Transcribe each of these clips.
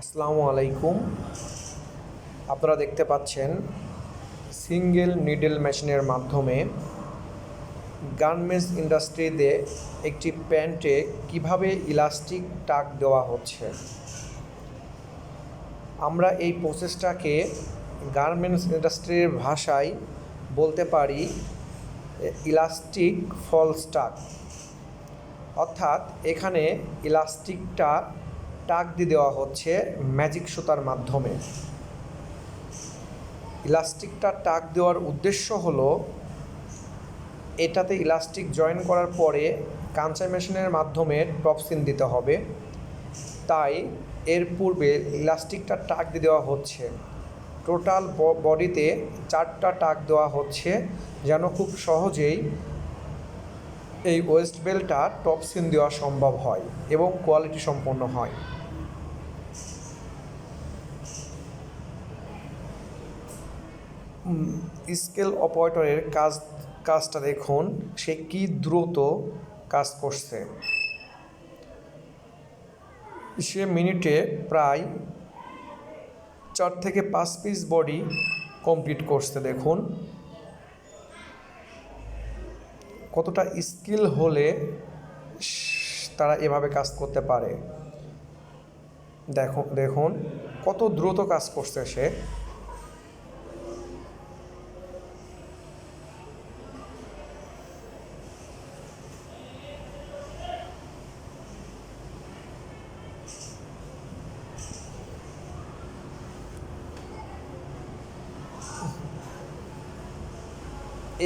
আসসালামু আলাইকুম। আপনারা দেখতে পাচ্ছেন সিঙ্গেল নিডল মেশিনের মাধ্যমে গার্মেন্টস ইন্ডাস্ট্রিতে একটি প্যান্টে কীভাবে ইলাস্টিক টাক দেওয়া হচ্ছে। আমরা এই প্রসেসটাকে গার্মেন্টস ইন্ডাস্ট্রির ভাষায় বলতে পারি ইলাস্টিক ফলস টাক। অর্থাৎ এখানে ইলাস্টিকটা টাক দিয়ে দেওয়া হচ্ছে ম্যাজিক সুতার মাধ্যমে। ইলাস্টিকটা টাক দেওয়ার উদ্দেশ্য হলো, এটাতে ইলাস্টিক জয়েন করার পরে কাঞ্চা মেশিনের মাধ্যমে টপসিন দিতে হবে। তাই এর পূর্বে ইলাস্টিকটা টাক দিয়ে দেওয়া হচ্ছে। টোটাল বডিতে চারটা টাক দেওয়া হচ্ছে যেন খুব সহজেই এই ওয়েস্ট বেলটা টপসিন দেওয়া সম্ভব হয় এবং কোয়ালিটি সম্পন্ন হয়। স্কেল অপারেটরের কাজ, কাজটা দেখুন, সে কি দ্রুত কাজ করছে। সে মিনিটে প্রায় চার থেকে পাঁচ পিস বডি কমপ্লিট করছে, দেখুন। কতটা স্কিল হলে তারা এভাবে কাজ করতে পারে। দেখুন দেখুন, কত দ্রুত কাজ করছে সে।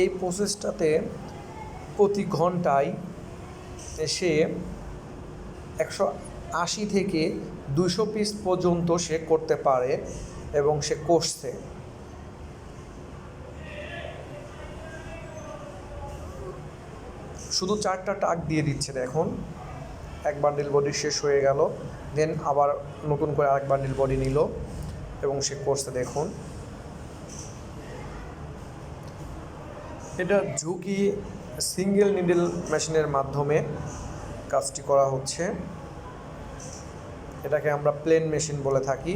এই প্রসেসটাতে প্রতি ঘন্টায় সে একশো আশি থেকে দুশো পিস পর্যন্ত সে করতে পারে এবং সে করছে শুধু চারটা টাক দিয়ে দিচ্ছে, দেখুন। এক বান্ডিল বডি শেষ হয়ে গেল দেন আবার নতুন করে আরেক বান্ডিল বডি নিল এবং সে করছে দেখুন। এটা ঝুঁকি সিঙ্গেল নিডল মেশিনের মাধ্যমে কাজটি করা হচ্ছে। এটাকে আমরা প্লেন মেশিন বলে থাকি।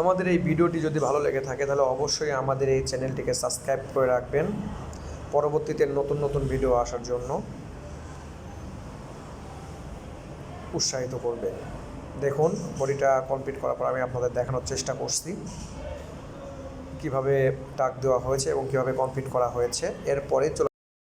আমাদের এই ভিডিওটি যদি ভালো লেগে থাকে, তাহলে অবশ্যই আমাদের এই চ্যানেলটিকে সাবস্ক্রাইব করে রাখবেন। পরবর্তীতে নতুন নতুন ভিডিও আসার জন্য। উৎসাহিত করবে। দেখুন, বডিটা কমপ্লিট করার পর আমি আপনাদের দেখানোর চেষ্টা করছি। কীভাবে টাক দেওয়া হয়েছে এবং কীভাবে কমপ্লিট করা হয়েছে। এরপরে